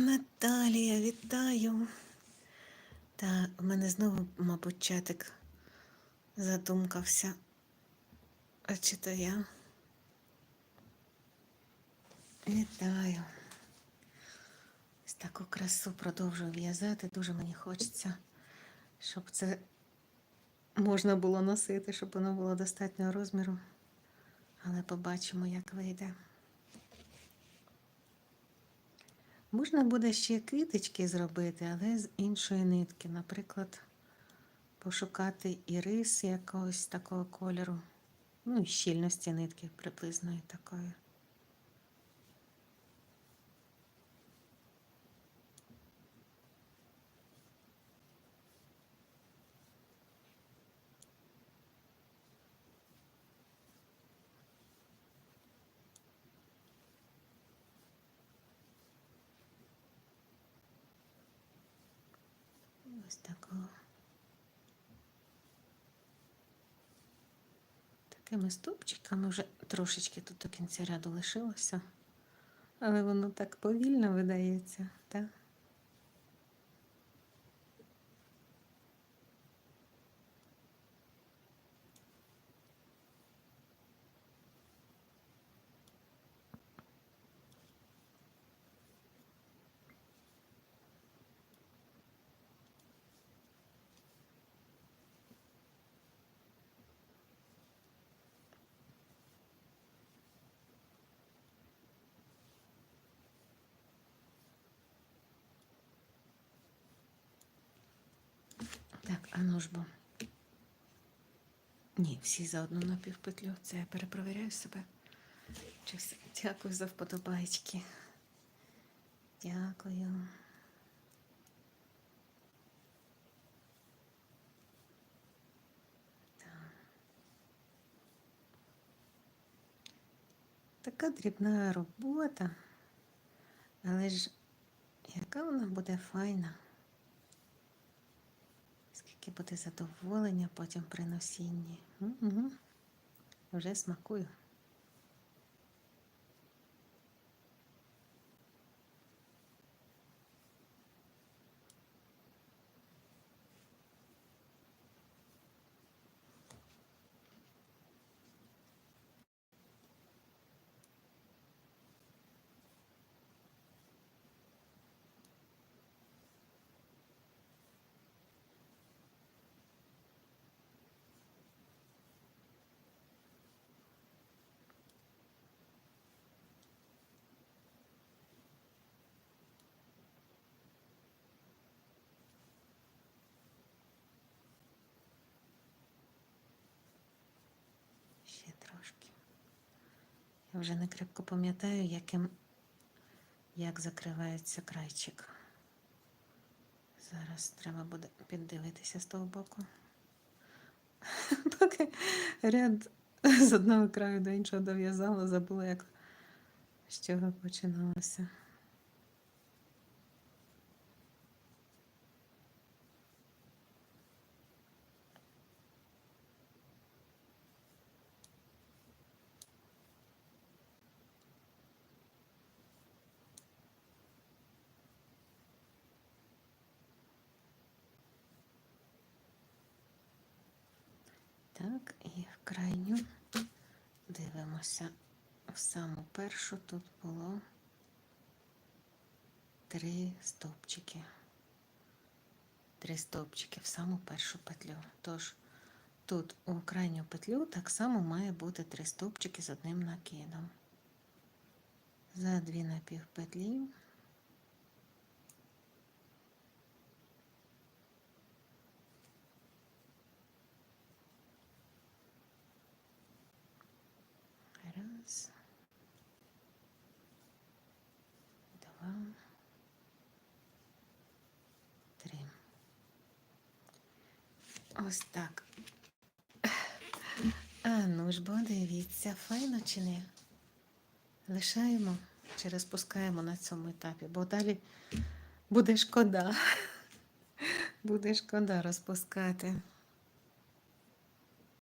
Наталія, вітаю. Та в мене знову, мабуть, чатик задумкався. А чи то я? Вітаю. Ось таку красу продовжую в'язати. Дуже мені хочеться, щоб це можна було носити, щоб воно було достатнього розміру. Але побачимо, як вийде. Можна буде ще квіточки зробити, але з іншої нитки. Наприклад, пошукати і рис якогось такого кольору. Ну, і щільності нитки приблизної такої. Ось такого. Такими ступчиками вже трошечки тут до кінця ряду лишилося, але воно так повільно видається, так? Так, а ну ж бо. Ні, всі за одну напівпетлю. Це я перепровіряю себе. Чи все? Дякую за вподобайки. Дякую. Така дрібна робота, але ж яка вона буде файна. Скільки буде задоволення потім при носінні. Угу. Вже смакую. Ще трошки. Я вже не крепко пам'ятаю, яким, як закривається крайчик. Зараз треба буде піддивитися з того боку. Поки ряд з одного краю до іншого дов'язала, забула, як з чого починалося. Так, і в крайню дивимося. В саму першу тут було три стовпчики. Три стовпчики в саму першу петлю. Тож тут у крайню петлю так само має бути три стовпчики з одним накидом. За дві напівпетлі. Раз. Два. Три. Ось так. А ну ж бо дивіться, файно чи не? Лишаємо чи розпускаємо на цьому етапі, бо далі буде шкода. Буде шкода розпускати.